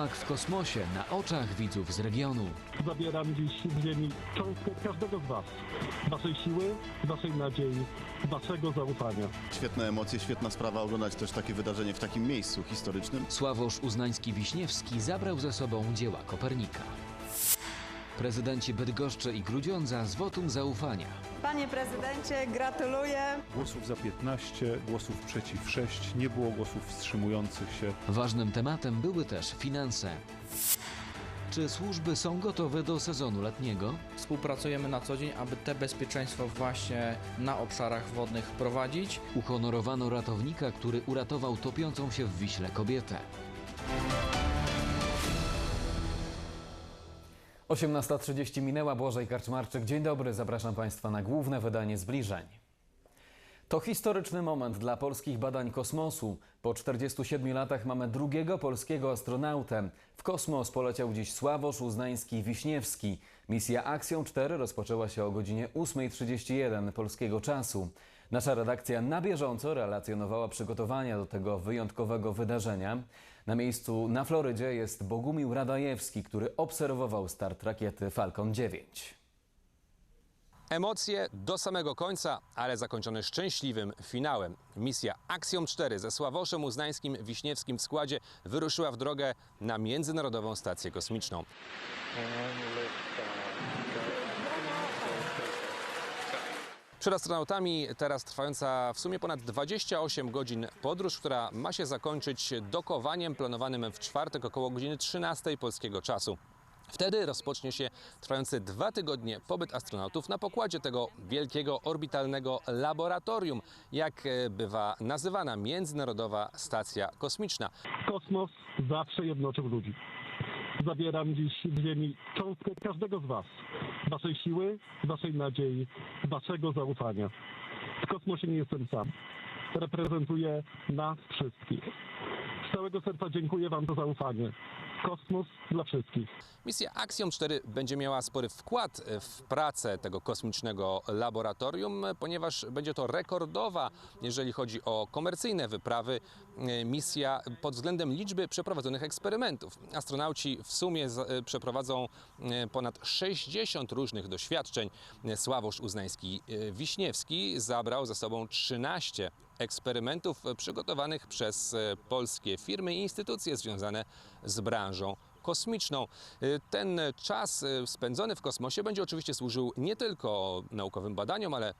Polak w kosmosie na oczach widzów z regionu. Zabieram dziś z Ziemi cząstkę każdego z Was. Waszej siły, Waszej nadziei, Waszego zaufania. Świetne emocje, świetna sprawa oglądać też takie wydarzenie w takim miejscu historycznym. Sławosz Uznański-Wiśniewski zabrał ze sobą dzieła Kopernika. Prezydenci Bydgoszczy i Grudziądza z wotum zaufania. Panie prezydencie, gratuluję. Głosów za 15, głosów przeciw 6, nie było głosów wstrzymujących się. Ważnym tematem były też finanse. Czy służby są gotowe do sezonu letniego? Współpracujemy na co dzień, aby te bezpieczeństwo właśnie na obszarach wodnych prowadzić. Uhonorowano ratownika, który uratował topiącą się w Wiśle kobietę. 18.30 minęła, Błażej Karczmarczyk. Dzień dobry, zapraszam Państwa na główne wydanie zbliżeń. To historyczny moment dla polskich badań kosmosu. Po 47 latach mamy drugiego polskiego astronautę. W kosmos poleciał dziś Sławosz Uznański-Wiśniewski. Misja Aksją 4 rozpoczęła się o godzinie 8.31 polskiego czasu. Nasza redakcja na bieżąco relacjonowała przygotowania do tego wyjątkowego wydarzenia. Na miejscu na Florydzie jest Bogumił Radajewski, który obserwował start rakiety Falcon 9. Emocje do samego końca, ale zakończone szczęśliwym finałem. Misja Axiom 4 ze Sławoszem Uznańskim Wiśniewskim w składzie wyruszyła w drogę na Międzynarodową Stację Kosmiczną. Przed astronautami teraz trwająca w sumie ponad 28 godzin podróż, która ma się zakończyć dokowaniem planowanym w czwartek około godziny 13 polskiego czasu. Wtedy rozpocznie się trwający dwa tygodnie pobyt astronautów na pokładzie tego wielkiego orbitalnego laboratorium, jak e, bywa nazywana Międzynarodowa Stacja Kosmiczna. Kosmos zawsze jednoczył ludzi. Zabieram dziś z Ziemi cząstkę każdego z Was. Waszej siły, Waszej nadziei, Waszego zaufania. W kosmosie nie jestem sam. Reprezentuję nas wszystkich. Całego serca dziękuję Wam za zaufanie. Kosmos dla wszystkich. Misja Axiom 4 będzie miała spory wkład w pracę tego kosmicznego laboratorium, ponieważ będzie to rekordowa, jeżeli chodzi o komercyjne wyprawy, e, misja pod względem liczby przeprowadzonych eksperymentów. Astronauci w sumie e, przeprowadzą e, ponad 60 różnych doświadczeń. Sławosz Uznański-Wiśniewski zabrał ze sobą 13 eksperymentów e, przygotowanych przez e, polskie firmy i instytucje związane z branżą kosmiczną. Y, Ten czas y, spędzony w kosmosie będzie oczywiście służył nie tylko naukowym badaniom, ale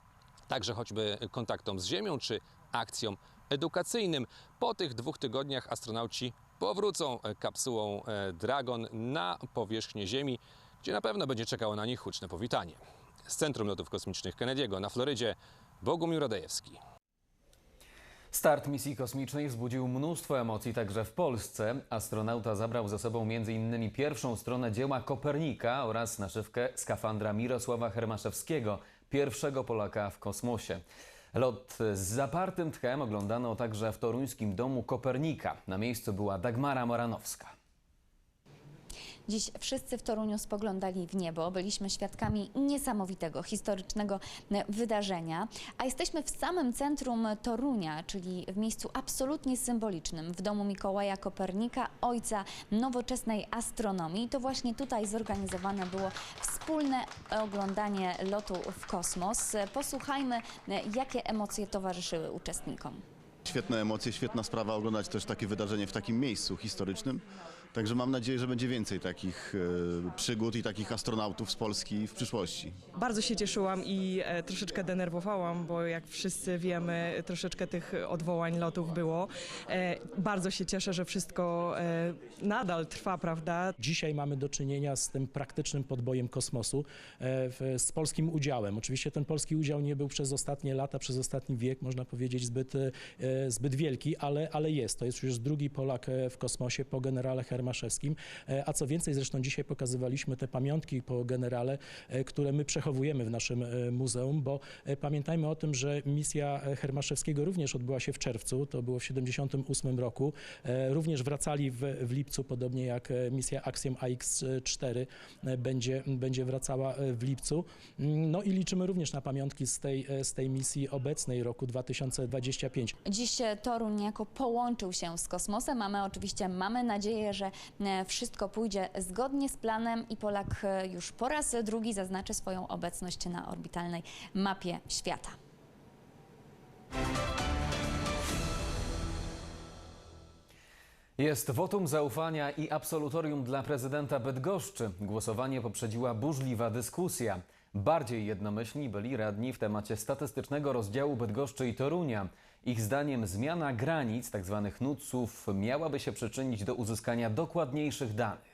także choćby kontaktom z Ziemią czy akcjom edukacyjnym. Po tych dwóch tygodniach astronauci powrócą e, kapsułą e, Dragon na powierzchnię Ziemi, gdzie na pewno będzie czekało na nich huczne powitanie. Z Centrum Lotów Kosmicznych Kennedy'ego na Florydzie Bogumił Radejewski. Start misji kosmicznej wzbudził mnóstwo emocji także w Polsce. Astronauta zabrał ze sobą m.in. pierwszą stronę dzieła Kopernika oraz naszywkę skafandra Mirosława Hermaszewskiego, pierwszego Polaka w kosmosie. Lot z zapartym tchem oglądano także w toruńskim domu Kopernika. Na miejscu była Dagmara Moranowska. Dziś wszyscy w Toruniu spoglądali w niebo. Byliśmy świadkami niesamowitego, historycznego e, wydarzenia. A jesteśmy w samym centrum Torunia, czyli w miejscu absolutnie symbolicznym, w domu Mikołaja Kopernika, ojca nowoczesnej astronomii. To właśnie tutaj zorganizowane było wspólne oglądanie lotu w kosmos. Posłuchajmy, e, jakie emocje towarzyszyły uczestnikom. Świetne emocje, świetna sprawa oglądać też takie wydarzenie w takim miejscu historycznym. Także mam nadzieję, że będzie więcej takich e, przygód i takich astronautów z Polski w przyszłości. Bardzo się cieszyłam i e, troszeczkę denerwowałam, bo jak wszyscy wiemy, troszeczkę tych odwołań lotów było. E, bardzo się cieszę, że wszystko e, nadal trwa, prawda? Dzisiaj mamy do czynienia z tym praktycznym podbojem kosmosu e, w, z polskim udziałem. Oczywiście ten polski udział nie był przez ostatnie lata, przez ostatni wiek, można powiedzieć, zbyt, e, zbyt wielki, ale, ale jest. To jest już drugi Polak e, w kosmosie po generale Hermaszewskim. E, A co więcej, zresztą dzisiaj pokazywaliśmy te pamiątki po generale, e, które my przechowujemy w naszym e, muzeum, bo pamiętajmy o tym, że misja Hermaszewskiego również odbyła się w czerwcu, to było w 78 roku. Również wracali w, w lipcu, podobnie jak misja Axiom AX-4 e, będzie, będzie wracała w lipcu. Mm, No i liczymy również na pamiątki z tej, z tej misji obecnej roku 2025. Dziś Toruń niejako połączył się z kosmosem. Mamy oczywiście mamy nadzieję, że e, wszystko pójdzie zgodnie z planem i Polak e, już po raz drugi zaznaczy swoją obecność na orbitalnej mapie świata. Jest wotum zaufania i absolutorium dla prezydenta Bydgoszczy. Głosowanie poprzedziła burzliwa dyskusja. Bardziej jednomyślni byli radni w temacie statystycznego rozdziału Bydgoszczy i Torunia. Ich zdaniem zmiana granic tzw. NUCów miałaby się przyczynić do uzyskania dokładniejszych danych.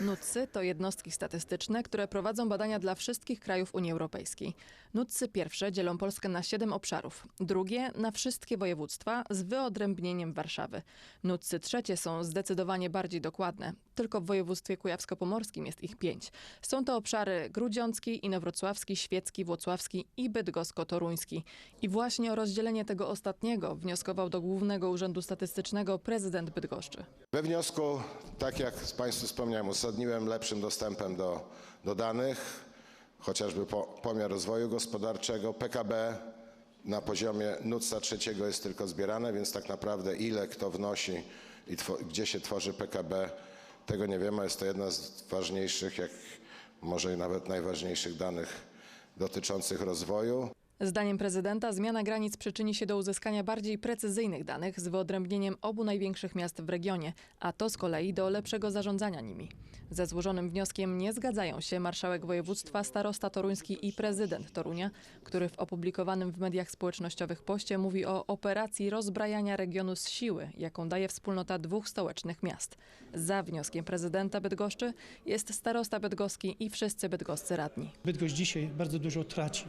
NUTSy to jednostki statystyczne, które prowadzą badania dla wszystkich krajów Unii Europejskiej. NUTSy pierwsze dzielą Polskę na siedem obszarów, drugie na wszystkie województwa z wyodrębnieniem Warszawy. NUTSy trzecie są zdecydowanie bardziej dokładne. Tylko w województwie kujawsko-pomorskim jest ich pięć. Są to obszary grudziącki, inowrocławski, świecki, włocławski i bydgosko-toruński. I właśnie o rozdzielenie tego ostatniego wnioskował do Głównego Urzędu Statystycznego prezydent Bydgoszczy. We wniosku, tak jak z Państwu wspomniałem, uzasadniłem lepszym dostępem do, do danych, chociażby po, pomiar rozwoju gospodarczego, PKB na poziomie NUTS-a trzeciego jest tylko zbierane, więc tak naprawdę ile kto wnosi i gdzie się tworzy PKB, tego nie wiemy. Jest to jedna z ważniejszych, jak może nawet najważniejszych danych dotyczących rozwoju. Zdaniem prezydenta zmiana granic przyczyni się do uzyskania bardziej precyzyjnych danych z wyodrębnieniem obu największych miast w regionie, a to z kolei do lepszego zarządzania nimi. Ze złożonym wnioskiem nie zgadzają się marszałek województwa, starosta toruński i prezydent Torunia, który w opublikowanym w mediach społecznościowych poście mówi o operacji rozbrajania regionu z siły, jaką daje wspólnota dwóch stołecznych miast. Za wnioskiem prezydenta Bydgoszczy jest starosta bydgoski i wszyscy bydgoscy radni. Bydgoszcz dzisiaj bardzo dużo traci.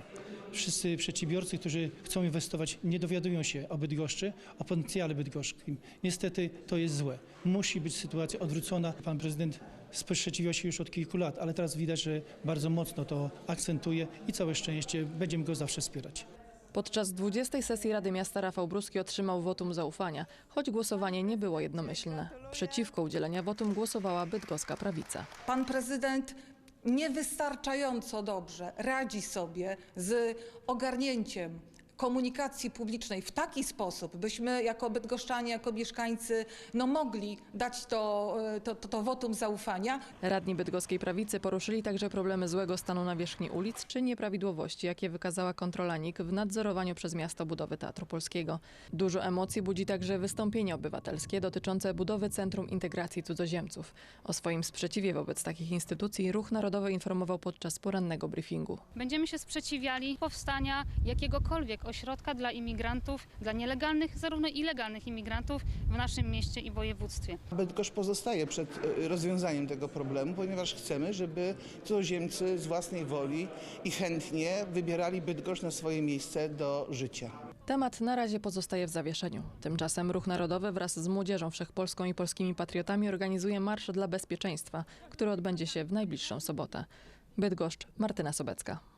Wszyscy przedsiębiorcy, którzy chcą inwestować, nie dowiadują się o Bydgoszczy, o potencjale bydgoszkim. Niestety to jest złe. Musi być sytuacja odwrócona. Pan prezydent sprzeciwia się już od kilku lat, ale teraz widać, że bardzo mocno to akcentuje i całe szczęście będziemy go zawsze wspierać. Podczas 20. sesji Rady Miasta Rafał Bruski otrzymał wotum zaufania, choć głosowanie nie było jednomyślne. Przeciwko udzielenia wotum głosowała bydgoska prawica. Pan prezydent niewystarczająco dobrze radzi sobie z ogarnięciem komunikacji publicznej w taki sposób, byśmy jako bydgoszczanie, jako mieszkańcy no mogli dać to, e, to, to, to wotum zaufania. Radni bydgoskiej prawicy poruszyli także problemy złego stanu nawierzchni ulic czy nieprawidłowości, jakie wykazała kontrola NIK w nadzorowaniu przez miasto budowy Teatru Polskiego. Dużo emocji budzi także wystąpienie obywatelskie dotyczące budowy Centrum Integracji Cudzoziemców. O swoim sprzeciwie wobec takich instytucji Ruch Narodowy informował podczas porannego briefingu. Będziemy się sprzeciwiali powstania jakiegokolwiek ośrodka dla imigrantów, dla nielegalnych, zarówno i legalnych imigrantów w naszym mieście i województwie. Bydgoszcz pozostaje przed e, rozwiązaniem tego problemu, ponieważ chcemy, żeby cudzoziemcy z własnej woli i chętnie wybierali Bydgoszcz na swoje miejsce do życia. Temat na razie pozostaje w zawieszeniu. Tymczasem Ruch Narodowy wraz z Młodzieżą Wszechpolską i polskimi patriotami organizuje Marsz dla Bezpieczeństwa, który odbędzie się w najbliższą sobotę. Bydgoszcz, Martyna Sobecka.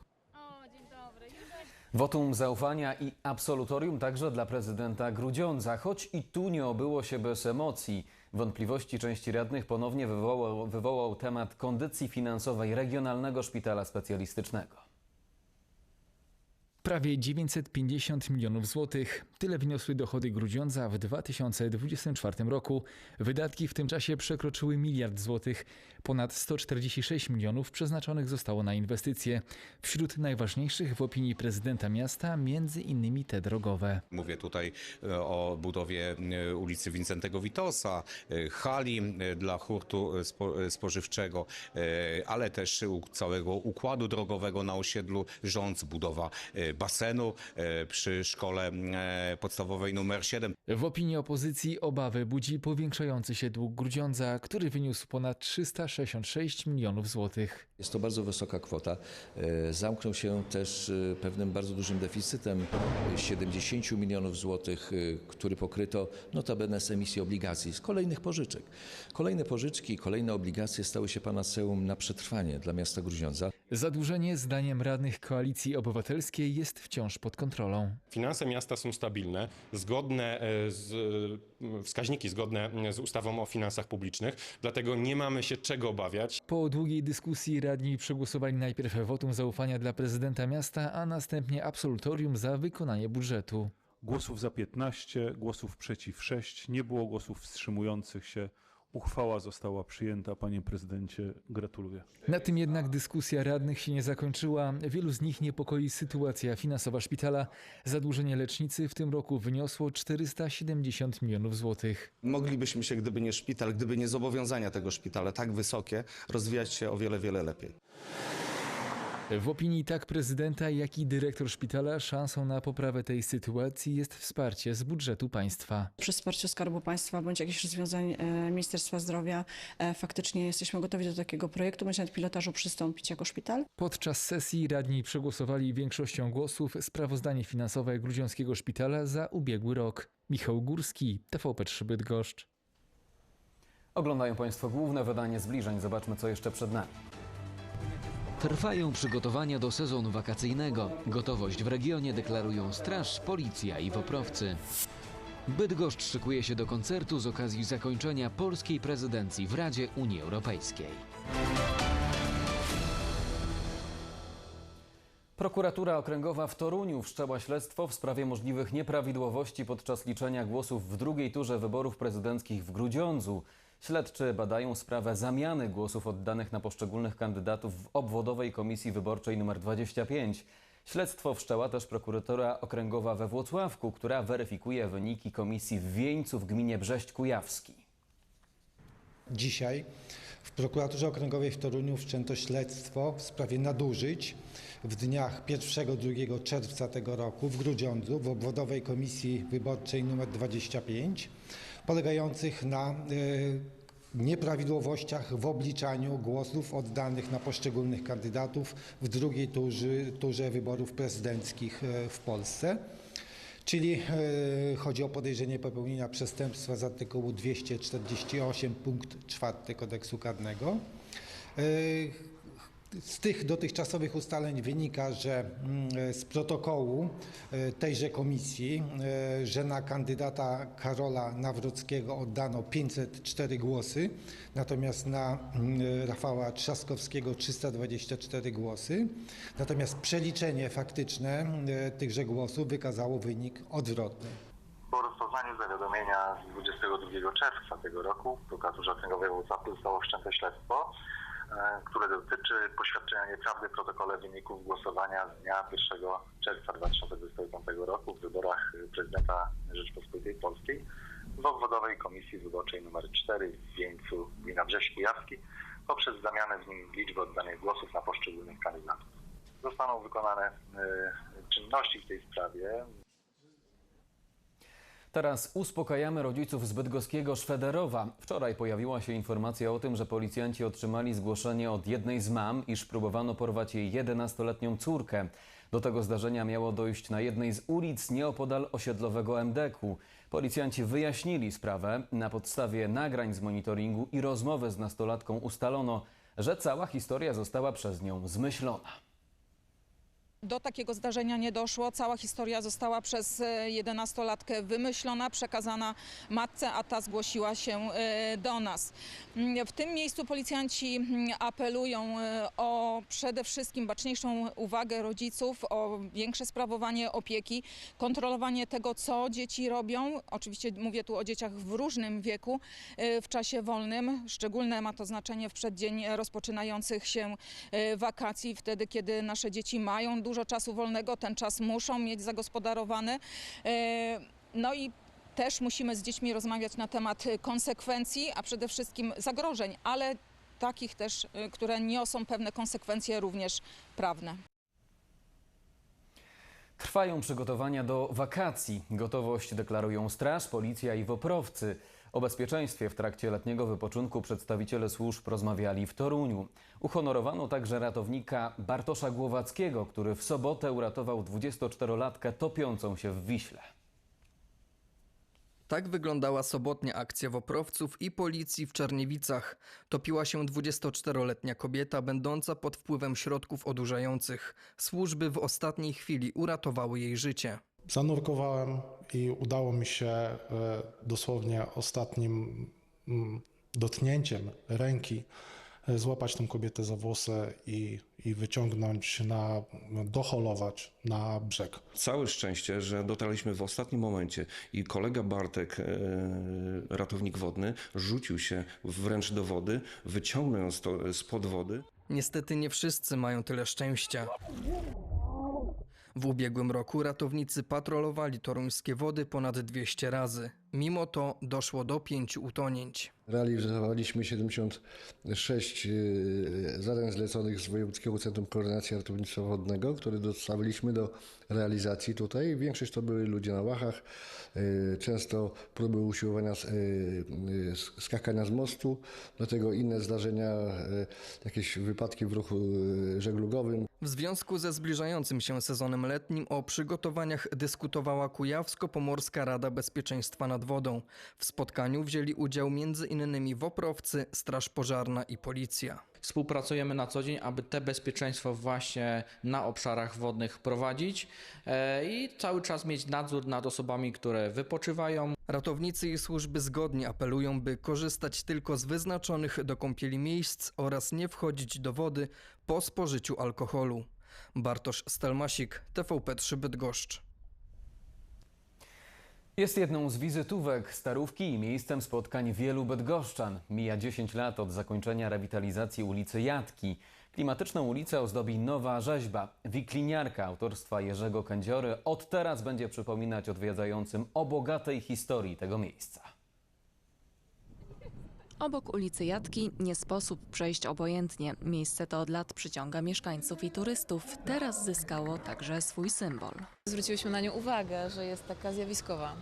Wotum zaufania i absolutorium także dla prezydenta Grudziądza, choć i tu nie obyło się bez emocji. Wątpliwości części radnych ponownie wywołał, wywołał temat kondycji finansowej Regionalnego Szpitala Specjalistycznego. Prawie 950 milionów złotych. Tyle wyniosły dochody Grudziądza w 2024 roku. Wydatki w tym czasie przekroczyły miliard złotych. Ponad 146 milionów przeznaczonych zostało na inwestycje. Wśród najważniejszych w opinii prezydenta miasta między innymi te drogowe. Mówię tutaj e, o budowie e, ulicy Wincentego Witosa, e, hali dla hurtu spo, spożywczego, ale też całego układu drogowego na osiedlu Rządz, budowa basenu e, przy szkole e, podstawowej numer 7. W opinii opozycji obawy budzi powiększający się dług Grudziądza, który wyniósł ponad 366 milionów złotych. Jest to bardzo wysoka kwota. E, Zamknął się też pewnym bardzo dużym deficytem e, 70 milionów złotych, który pokryto notabene z emisji obligacji, z kolejnych pożyczek. Kolejne pożyczki, kolejne obligacje stały się panaceum na przetrwanie dla miasta Grudziądza. Zadłużenie zdaniem radnych Koalicji Obywatelskiej jest wciąż pod kontrolą. Finanse miasta są stabilne, zgodne e, z, e, wskaźniki zgodne z ustawą o finansach publicznych, dlatego nie mamy się czego obawiać. Po długiej dyskusji radni przegłosowali najpierw wotum zaufania dla prezydenta miasta, a następnie absolutorium za wykonanie budżetu. Głosów za 15, głosów przeciw 6, nie było głosów wstrzymujących się. Uchwała została przyjęta. Panie prezydencie, gratuluję. Na tym jednak dyskusja radnych się nie zakończyła. Wielu z nich niepokoi sytuacja finansowa szpitala. Zadłużenie lecznicy w tym roku wyniosło 470 milionów złotych. Moglibyśmy się, gdyby nie szpital, gdyby nie zobowiązania tego szpitala tak wysokie, rozwijać się o wiele, wiele lepiej. W opinii tak prezydenta, jak i dyrektor szpitala szansą na poprawę tej sytuacji jest wsparcie z budżetu państwa. Przy wsparciu Skarbu Państwa bądź jakichś rozwiązań e, Ministerstwa Zdrowia e, faktycznie jesteśmy gotowi do takiego projektu, bądź nawet pilotażu przystąpić jako szpital. Podczas sesji radni przegłosowali większością głosów sprawozdanie finansowe Grudziąckiego Szpitala za ubiegły rok. Michał Górski, TVP3 Bydgoszcz. Oglądają Państwo główne wydanie zbliżeń. Zobaczmy, co jeszcze przed nami. Trwają przygotowania do sezonu wakacyjnego. Gotowość w regionie deklarują straż, policja i woprowcy. Bydgoszcz szykuje się do koncertu z okazji zakończenia polskiej prezydencji w Radzie Unii Europejskiej. Prokuratura Okręgowa w Toruniu wszczęła śledztwo w sprawie możliwych nieprawidłowości podczas liczenia głosów w drugiej turze wyborów prezydenckich w Grudziądzu. Śledczy badają sprawę zamiany głosów oddanych na poszczególnych kandydatów w obwodowej komisji wyborczej nr 25. Śledztwo wszczęła też prokuratura okręgowa we Włocławku, która weryfikuje wyniki komisji w Wieńcu w gminie Brześć Kujawski. Dzisiaj w prokuraturze okręgowej w Toruniu wszczęto śledztwo w sprawie nadużyć w dniach 1-2 czerwca tego roku w Grudziądzu w obwodowej komisji wyborczej nr 25 polegających na y, nieprawidłowościach w obliczaniu głosów oddanych na poszczególnych kandydatów w drugiej turzy, turze wyborów prezydenckich y, w Polsce. Czyli y, chodzi o podejrzenie popełnienia przestępstwa z artykułu 248 punkt 4 kodeksu karnego. Y, z tych dotychczasowych ustaleń wynika, że mm, z protokołu e, tejże komisji, e, że na kandydata Karola Nawrockiego oddano 504 głosy, natomiast na mm, Rafała Trzaskowskiego 324 głosy. Natomiast przeliczenie faktyczne e, tychże głosów wykazało wynik odwrotny. Po rozpoznaniu zawiadomienia z 22 czerwca tego roku w prokuraturze okręgowej Włocławku zostało wszczęte śledztwo, które dotyczy poświadczenia nieprawdy w protokole wyników głosowania z dnia 1 czerwca 2025 roku w wyborach prezydenta Rzeczpospolitej Polskiej w obwodowej komisji wyborczej nr 4 w Wieńcu, gmina Brześć Kujawski, poprzez zamianę w nim liczby oddanych głosów na poszczególnych kandydatów. Zostaną wykonane e, czynności w tej sprawie. Teraz uspokajamy rodziców z bydgoskiego Szwederowa. Wczoraj pojawiła się informacja o tym, że policjanci otrzymali zgłoszenie od jednej z mam, iż próbowano porwać jej 11-letnią córkę. Do tego zdarzenia miało dojść na jednej z ulic nieopodal osiedlowego MDK-u. Policjanci wyjaśnili sprawę. Na podstawie nagrań z monitoringu i rozmowy z nastolatką ustalono, że cała historia została przez nią zmyślona. Do takiego zdarzenia nie doszło. Cała historia została przez e, 11-latkę wymyślona, przekazana matce, a ta zgłosiła się e, do nas. Mm, W tym miejscu policjanci mm, apelują e, o przede wszystkim baczniejszą uwagę rodziców, o większe sprawowanie opieki, kontrolowanie tego, co dzieci robią. Oczywiście mówię tu o dzieciach w różnym wieku, e, w czasie wolnym. Szczególne ma to znaczenie w przeddzień rozpoczynających się e, wakacji, wtedy kiedy nasze dzieci mają dużo czasu wolnego, ten czas muszą mieć zagospodarowany. E, No i też musimy z dziećmi rozmawiać na temat e, konsekwencji, a przede wszystkim zagrożeń, ale takich też, e, które niosą pewne konsekwencje również prawne. Trwają przygotowania do wakacji. Gotowość deklarują straż, policja i woprowcy. O bezpieczeństwie w trakcie letniego wypoczynku przedstawiciele służb rozmawiali w Toruniu. Uhonorowano także ratownika Bartosza Głowackiego, który w sobotę uratował 24-latkę topiącą się w Wiśle. Tak wyglądała sobotnia akcja woprowców i policji w Czarniewicach. Topiła się 24-letnia kobieta będąca pod wpływem środków odurzających. Służby w ostatniej chwili uratowały jej życie. Zanurkowałem i udało mi się e, dosłownie ostatnim mm, dotknięciem ręki e, złapać tę kobietę za włosy i, i wyciągnąć na, doholować na brzeg. Całe szczęście, że dotarliśmy w ostatnim momencie i kolega Bartek, e, ratownik wodny, rzucił się wręcz do wody, wyciągnąc to spod wody. Niestety nie wszyscy mają tyle szczęścia. W ubiegłym roku ratownicy patrolowali toruńskie wody ponad 200 razy. Mimo to doszło do pięciu utonięć. Realizowaliśmy 76 e, zadań zleconych z Wojewódzkiego Centrum Koordynacji Ratownictwa Wodnego, które dostawiliśmy do realizacji tutaj. Większość to byli ludzie na łachach, e, często próby usiłowania skakania z mostu, do tego inne zdarzenia, jakieś wypadki w ruchu żeglugowym. W związku ze zbliżającym się sezonem letnim o przygotowaniach dyskutowała Kujawsko-Pomorska Rada Bezpieczeństwa nad Wodą. W spotkaniu wzięli udział m.in. WOPR-owcy, Straż Pożarna i Policja. Współpracujemy na co dzień, aby te bezpieczeństwo właśnie na obszarach wodnych prowadzić e, i cały czas mieć nadzór nad osobami, które wypoczywają. Ratownicy i służby zgodnie apelują, by korzystać tylko z wyznaczonych do kąpieli miejsc oraz nie wchodzić do wody po spożyciu alkoholu. Bartosz Stelmasik, TVP3 Bydgoszcz. Jest jedną z wizytówek Starówki i miejscem spotkań wielu bydgoszczan. Mija 10 lat od zakończenia rewitalizacji ulicy Jatki. Klimatyczną ulicę ozdobi nowa rzeźba. Wikliniarka autorstwa Jerzego Kędziory od teraz będzie przypominać odwiedzającym o bogatej historii tego miejsca. Obok ulicy Jatki nie sposób przejść obojętnie. Miejsce to od lat przyciąga mieszkańców i turystów. Teraz zyskało także swój symbol. Zwróciłyśmy na nią uwagę, że jest taka zjawiskowa.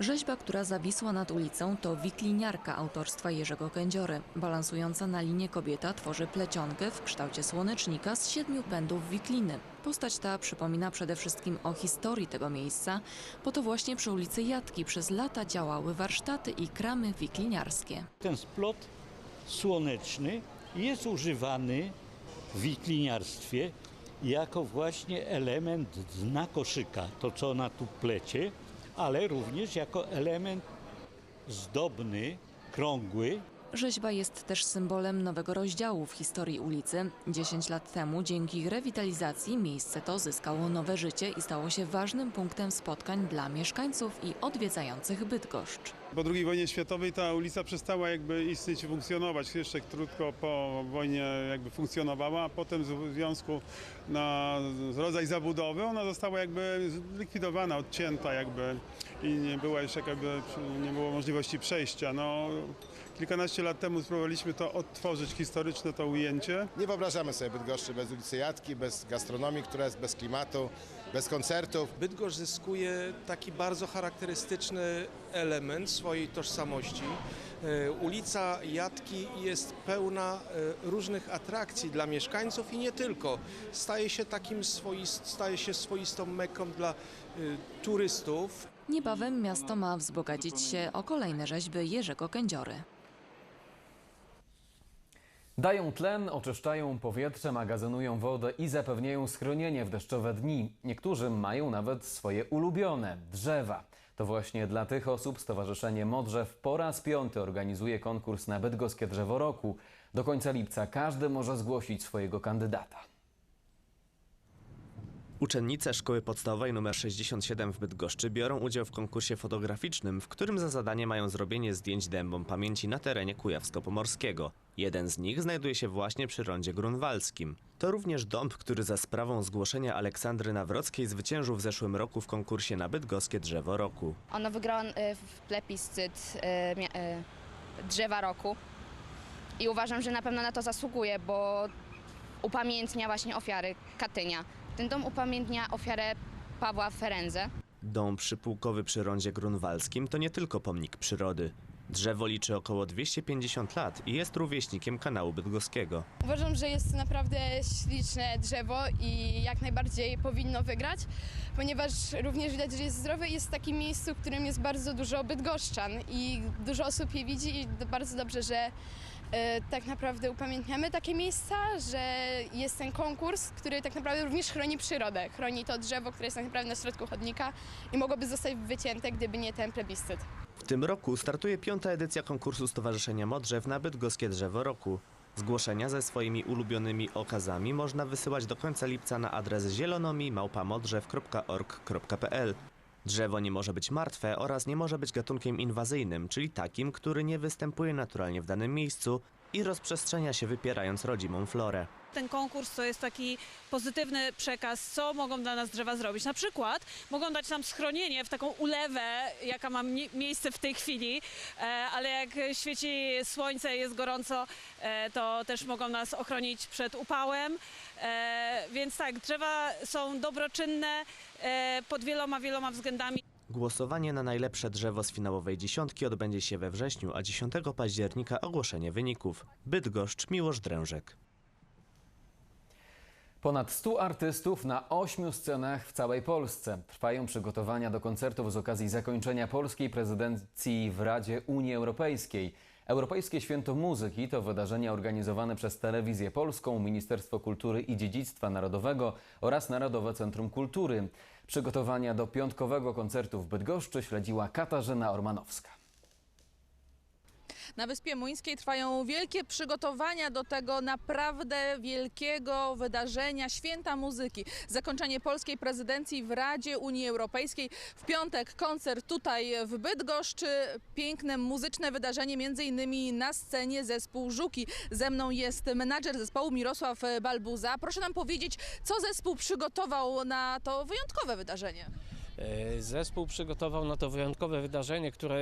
Rzeźba, która zawisła nad ulicą, to wikliniarka autorstwa Jerzego Kędziory. Balansująca na linie kobieta tworzy plecionkę w kształcie słonecznika z siedmiu pędów wikliny. Postać ta przypomina przede wszystkim o historii tego miejsca, bo to właśnie przy ulicy Jatki przez lata działały warsztaty i kramy wikliniarskie. Ten splot słoneczny jest używany w wikliniarstwie jako właśnie element dna koszyka, to co ona tu plecie, ale również jako element zdobny, krągły, Rzeźba jest też symbolem nowego rozdziału w historii ulicy. 10 lat temu dzięki rewitalizacji miejsce to zyskało nowe życie i stało się ważnym punktem spotkań dla mieszkańców i odwiedzających Bydgoszcz. Po II wojnie światowej ta ulica przestała jakby istnieć i funkcjonować. Jeszcze krótko po wojnie jakby funkcjonowała, a potem z związku na rodzaj zabudowy ona została jakby zlikwidowana, odcięta jakby i nie była już jakby, nie było możliwości przejścia. No, kilkanaście lat temu spróbowaliśmy to odtworzyć historyczne to ujęcie. Nie wyobrażamy sobie Bydgoszczy bez ulicy Jatki, bez gastronomii, która jest bez klimatu, bez koncertów. Bydgoszcz zyskuje taki bardzo charakterystyczny element swojej tożsamości. E, Ulica Jatki jest pełna e, różnych atrakcji dla mieszkańców i nie tylko. Staje się takim swoist, staje się swoistą meką dla e, turystów. Niebawem miasto ma wzbogacić się o kolejne rzeźby Jerzego Kędziory. Dają tlen, oczyszczają powietrze, magazynują wodę i zapewniają schronienie w deszczowe dni. Niektórzy mają nawet swoje ulubione drzewa. To właśnie dla tych osób Stowarzyszenie Modrzew po raz piąty organizuje konkurs na Bydgoskie Drzewo Roku. Do końca lipca każdy może zgłosić swojego kandydata. Uczennice szkoły podstawowej nr 67 w Bydgoszczy biorą udział w konkursie fotograficznym, w którym za zadanie mają zrobienie zdjęć dębom pamięci na terenie Kujawsko-Pomorskiego. Jeden z nich znajduje się właśnie przy rondzie grunwaldzkim. To również dąb, który za sprawą zgłoszenia Aleksandry Nawrockiej zwyciężył w zeszłym roku w konkursie na Bydgoskie Drzewo Roku. Ona wygrała e, w plebiscyt e, e, drzewa roku i uważam, że na pewno na to zasługuje, bo upamiętnia właśnie ofiary Katynia. Ten dom upamiętnia ofiarę Pawła Ferenze. Dąb przypułkowy przy rondzie grunwaldzkim to nie tylko pomnik przyrody. Drzewo liczy około 250 lat i jest rówieśnikiem kanału bydgoskiego. Uważam, że jest to naprawdę śliczne drzewo i jak najbardziej powinno wygrać, ponieważ również widać, że jest zdrowe i jest w takim miejscu, w którym jest bardzo dużo bydgoszczan i dużo osób je widzi i bardzo dobrze, że tak naprawdę upamiętniamy takie miejsca, że jest ten konkurs, który tak naprawdę również chroni przyrodę. Chroni to drzewo, które jest tak naprawdę na środku chodnika i mogłoby zostać wycięte, gdyby nie ten plebiscyt. W tym roku startuje piąta edycja konkursu Stowarzyszenia Modrzew na Bydgoskie Drzewo Roku. Zgłoszenia ze swoimi ulubionymi okazami można wysyłać do końca lipca na adres zielonomi.modrzew.org.pl. Drzewo nie może być martwe oraz nie może być gatunkiem inwazyjnym, czyli takim, który nie występuje naturalnie w danym miejscu i rozprzestrzenia się wypierając rodzimą florę. Ten konkurs to jest taki pozytywny przekaz, co mogą dla nas drzewa zrobić. Na przykład mogą dać nam schronienie w taką ulewę, jaka ma mie- miejsce w tej chwili, e, ale jak świeci słońce, jest gorąco, e, to też mogą nas ochronić przed upałem. E, więc tak, drzewa są dobroczynne pod wieloma, wieloma względami. Głosowanie na najlepsze drzewo z finałowej dziesiątki odbędzie się we wrześniu, a 10 października ogłoszenie wyników. Bydgoszcz, Miłosz Drężek. Ponad 100 artystów na ośmiu scenach w całej Polsce. Trwają przygotowania do koncertów z okazji zakończenia polskiej prezydencji w Radzie Unii Europejskiej. Europejskie Święto Muzyki to wydarzenie organizowane przez Telewizję Polską, Ministerstwo Kultury i Dziedzictwa Narodowego oraz Narodowe Centrum Kultury. Przygotowania do piątkowego koncertu w Bydgoszczy śledziła Katarzyna Ormanowska. Na Wyspie Muńskiej trwają wielkie przygotowania do tego naprawdę wielkiego wydarzenia Święta Muzyki. Zakończenie polskiej prezydencji w Radzie Unii Europejskiej. W piątek koncert tutaj w Bydgoszczy. Piękne muzyczne wydarzenie, między innymi na scenie zespół Żuki. Ze mną jest menadżer zespołu Mirosław Balbuza. Proszę nam powiedzieć, co zespół przygotował na to wyjątkowe wydarzenie. E, Zespół przygotował na to wyjątkowe wydarzenie, które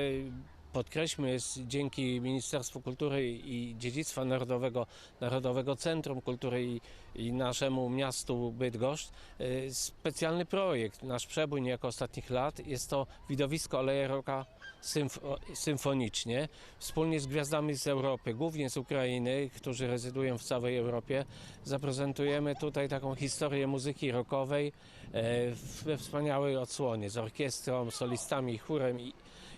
podkreślmy jest dzięki Ministerstwu Kultury i Dziedzictwa Narodowego, Narodowego Centrum Kultury i, i naszemu miastu Bydgoszcz e, specjalny projekt, nasz przebój niejako ostatnich lat. Jest to widowisko Aleje Roka symfo, symfonicznie, wspólnie z gwiazdami z Europy, głównie z Ukrainy, którzy rezydują w całej Europie. Zaprezentujemy tutaj taką historię muzyki rockowej e, we wspaniałej odsłonie z orkiestrą, solistami, chórem i,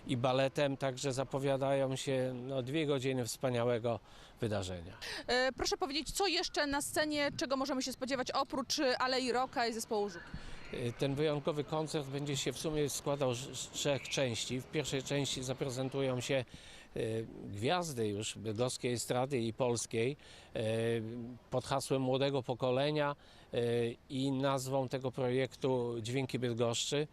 i baletem, także zapowiadają się no, dwie godziny wspaniałego wydarzenia. E, Proszę powiedzieć, co jeszcze na scenie, czego możemy się spodziewać oprócz e, Alei Roka i zespołu Żuki? Y, Ten wyjątkowy koncert będzie się w sumie składał z trzech części. W pierwszej części zaprezentują się y, gwiazdy już bydgoskiej estrady i polskiej y, pod hasłem młodego pokolenia y, i nazwą tego projektu Dźwięki Bydgoszczy.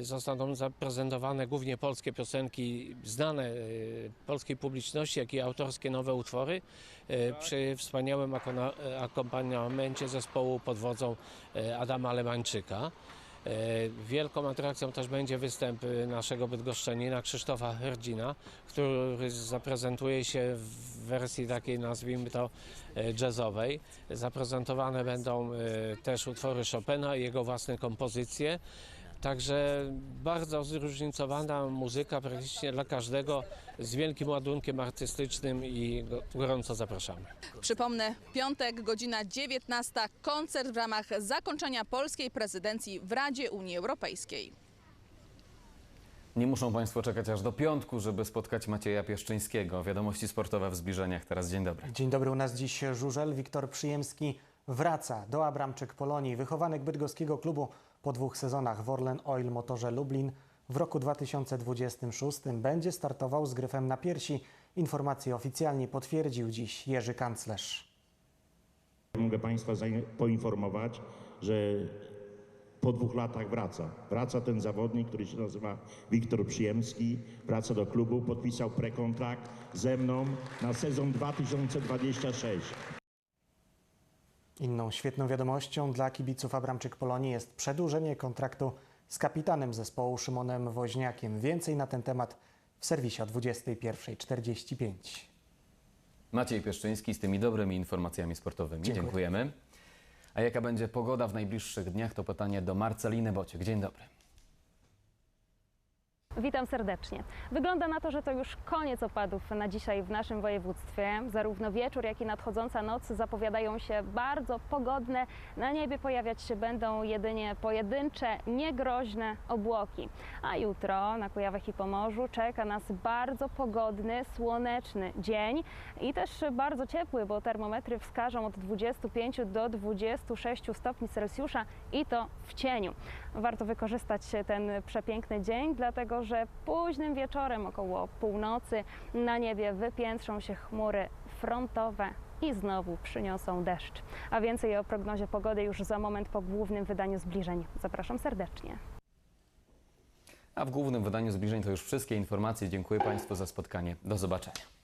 Zostaną zaprezentowane głównie polskie piosenki znane y, polskiej publiczności, jak i autorskie nowe utwory y, przy wspaniałym akompaniamencie zespołu pod wodzą Adama Lemańczyka. E, Wielką atrakcją też będzie występ e, naszego bydgoszczanina Krzysztofa Herdzina, który zaprezentuje się w wersji takiej, nazwijmy to, e, jazzowej. Zaprezentowane będą też utwory Chopina i jego własne kompozycje. Także bardzo zróżnicowana muzyka praktycznie dla każdego z wielkim ładunkiem artystycznym i go- gorąco zapraszamy. Przypomnę, piątek, godzina 19, koncert w ramach zakończenia polskiej prezydencji w Radzie Unii Europejskiej. Nie muszą Państwo czekać aż do piątku, żeby spotkać Macieja Pieszczyńskiego. Wiadomości sportowe w zbliżeniach. Teraz dzień dobry. Dzień dobry, u nas dziś żużel. Wiktor Przyjemski wraca do Abramczyk Polonii. Wychowanek bydgoskiego klubu po dwóch sezonach w Orlen Oil Motorze Lublin w roku 2026 będzie startował z gryfem na piersi. Informacje oficjalnie potwierdził dziś Jerzy Kanclerz. Mogę Państwa poinformować, że po dwóch latach wraca. Wraca ten zawodnik, który się nazywa Wiktor Przyjemski. Wraca do klubu, podpisał prekontrakt ze mną na sezon 2026. Inną świetną wiadomością dla kibiców Abramczyk Polonii jest przedłużenie kontraktu z kapitanem zespołu Szymonem Woźniakiem. Więcej na ten temat w serwisie o 21.45. Maciej Pieszczyński z tymi dobrymi informacjami sportowymi. Dziękuję. Dziękujemy. A jaka będzie pogoda w najbliższych dniach? To pytanie do Marceliny Bociek. Dzień dobry. Witam serdecznie. Wygląda na to, że to już koniec opadów na dzisiaj w naszym województwie. Zarówno wieczór, jak i nadchodząca noc zapowiadają się bardzo pogodne. Na niebie pojawiać się będą jedynie pojedyncze, niegroźne obłoki. A jutro na Kujawach i Pomorzu czeka nas bardzo pogodny, słoneczny dzień i też bardzo ciepły, bo termometry wskażą od 25 do 26 stopni Celsjusza i to w cieniu. Warto wykorzystać ten przepiękny dzień, dlatego że późnym wieczorem około północy na niebie wypiętrzą się chmury frontowe i znowu przyniosą deszcz. A więcej o prognozie pogody już za moment po głównym wydaniu zbliżeń. Zapraszam serdecznie. A w głównym wydaniu zbliżeń to już wszystkie informacje. Dziękuję Państwu za spotkanie. Do zobaczenia.